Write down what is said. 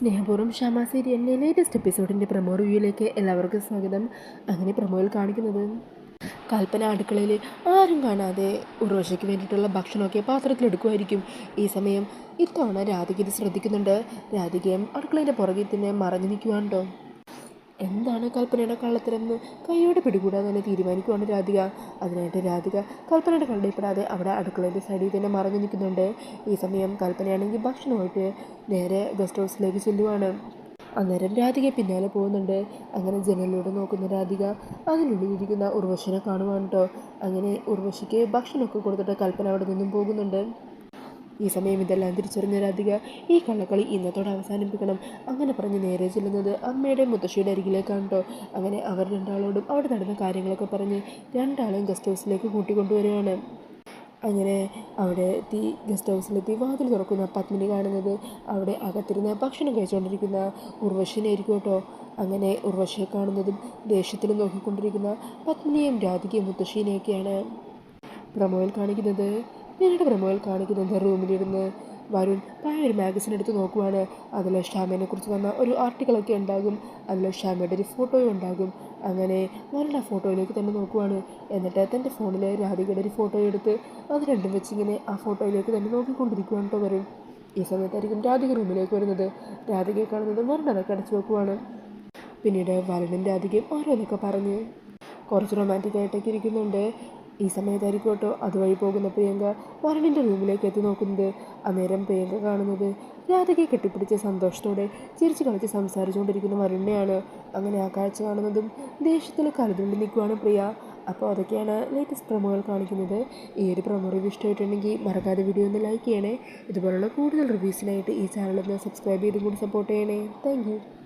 സ്നേഹപൂർവം ഷാമ സീരിയലിന്റെ latest എപ്പിസോഡിന്റെ promo റിവ്യൂയിലേക്ക് എല്ലാവർക്കും സ്വാഗതം. അങ്ങനെ പ്രമോയിൽ കാണിക്കുന്നത് കൽപ്പന അടുക്കളയിൽ ആരും കാണാതെ ഉറവശയ്ക്ക് വേണ്ടിയിട്ടുള്ള ഭക്ഷണമൊക്കെ പാത്രത്തിലെടുക്കുമായിരിക്കും ഈ സമയം ഇത്തവണ രാധിക ഇത് ശ്രദ്ധിക്കുന്നുണ്ട്. രാധികയും അടുക്കളേന്റെ പുറകിൽ തന്നെ മറഞ്ഞു നിൽക്കുവാണ്ടോ? എന്താണ് കൽപ്പനയുടെ കള്ളത്തരെന്ന് കൈയോടെ പിടികൂടാൻ തന്നെ തീരുമാനിക്കുവാണ് രാധിക. അതിനായിട്ട് രാധിക കൽപ്പനയുടെ കള്ളിപ്പെടാതെ അവിടെ അടുക്കളയുടെ സൈഡിൽ തന്നെ മറഞ്ഞു നിൽക്കുന്നുണ്ട്. ഈ സമയം കൽപ്പനയാണെങ്കിൽ ഭക്ഷണമായിട്ട് നേരെ ഗസ്റ്റ് ഹൗസിലേക്ക് ചെല്ലുവാണ്. അന്നേരം രാധിക പിന്നാലെ പോകുന്നുണ്ട്. അങ്ങനെ ജനലിലൂടെ നോക്കുന്ന രാധിക അതിനുള്ളിൽ ഇരിക്കുന്ന ഉർവശിനെ കാണുവാണ് കേട്ടോ അങ്ങനെ ഉർവശിക്ക് ഭക്ഷണമൊക്കെ കൊടുത്തിട്ട് കൽപ്പന അവിടെ നിന്നും പോകുന്നുണ്ട്. ഈ സമയം ഇതെല്ലാം തിരിച്ചറിഞ്ഞ രാധിക ഈ കള്ളക്കളി ഇന്നത്തോടെ അവസാനിപ്പിക്കണം അങ്ങനെ പറഞ്ഞ് നേരെ ചെല്ലുന്നത് അമ്മയുടെ മുത്തശ്ശിയുടെ അരികിലേക്കാണ് അങ്ങനെ അവർ രണ്ടാളോടും അവിടെ നടന്ന കാര്യങ്ങളൊക്കെ പറഞ്ഞ് രണ്ടാളും ഗസ്റ്റ് ഹൗസിലേക്ക് കൂട്ടിക്കൊണ്ടുവരികയാണ്. അങ്ങനെ അവിടെ തീ ഗസ്റ്റ് ഹൗസിലെത്തി വാതിൽ തുറക്കുന്ന പത്മിനി കാണുന്നത്. അവിടെ അകത്തിരുന്ന് ഭക്ഷണം കഴിച്ചുകൊണ്ടിരിക്കുന്ന ഉർവശിനായിരിക്കും കേട്ടോ അങ്ങനെ ഉർവശിയെ കാണുന്നതും ദേഷ്യത്തിൽ നോക്കിക്കൊണ്ടിരിക്കുന്ന പത്മിനിയും രാധികയും മുത്തശ്ശീനെയൊക്കെയാണ് പ്രമോയിൽ കാണിക്കുന്നത്. പിന്നീട് പ്രമോയിൽ കാണിക്കുന്നത് റൂമിലിരുന്ന് വരുൺ പഴയ ഒരു മാഗസിൻ എടുത്ത് നോക്കുവാണ്. അതിൽ ഷാമേനെ കുറിച്ച് വന്ന ഒരു ആർട്ടിക്കിളൊക്കെ ഉണ്ടാകും. അതിൽ ഷാമയുടെ ഒരു ഫോട്ടോയും ഉണ്ടാകും. അങ്ങനെ വരുൺ ആ ഫോട്ടോയിലേക്ക് തന്നെ നോക്കുവാണ്. എന്നിട്ട് തന്റെ ഫോണിൽ രാധികയുടെ ഒരു ഫോട്ടോ എടുത്ത് അത് രണ്ടും വെച്ചിങ്ങനെ ആ ഫോട്ടോയിലേക്ക് തന്നെ നോക്കിക്കൊണ്ടിരിക്കുവാണ് കേട്ടോ വരുൺ. ഈ സമയത്തായിരിക്കും രാധിക റൂമിലേക്ക് വരുന്നത്. രാധികയെ കാണുന്നത് വരുൺ അടച്ചു വെക്കുവാണ്. പിന്നീട് വരുണും രാധികയും ഓരോന്നൊക്കെ പറഞ്ഞ് കുറച്ച് റൊമാന്റിക് ആയിട്ടൊക്കെ ഇരിക്കുന്നുണ്ട്. ഈ സമയത്തായിരിക്കും കേട്ടോ അതുവഴി പോകുന്ന പ്രിയങ്ക വരുണിന്റെ റൂമിലേക്ക് എത്തി നോക്കുന്നത്. അന്നേരം പ്രിയങ്ക കാണുന്നത് രാധകയെ കെട്ടിപ്പിടിച്ച സന്തോഷത്തോടെ ചിരിച്ചു കളിച്ച് സംസാരിച്ചുകൊണ്ടിരിക്കുന്ന വരുണിനെയാണ്. അങ്ങനെ ആ കാഴ്ച കാണുന്നതും ദേഷ്യത്തിൽ കരുതുകൊണ്ട് നിൽക്കുവാണ് പ്രിയ. അപ്പോൾ അതൊക്കെയാണ് ലേറ്റസ്റ്റ് പ്രൊമോകൾ കാണിക്കുന്നത്. ഈ ഒരു പ്രൊമോ റിവ്യൂ ഇഷ്ടമായിട്ടുണ്ടെങ്കിൽ മറക്കാതെ വീഡിയോ ഒന്ന് ലൈക്ക് ചെയ്യണേ. ഇതുപോലുള്ള കൂടുതൽ റിവ്യൂസിനായിട്ട് ഈ ചാനലിൽ സബ്സ്ക്രൈബ് ചെയ്തും കൂടി സപ്പോർട്ട് ചെയ്യണേ. താങ്ക്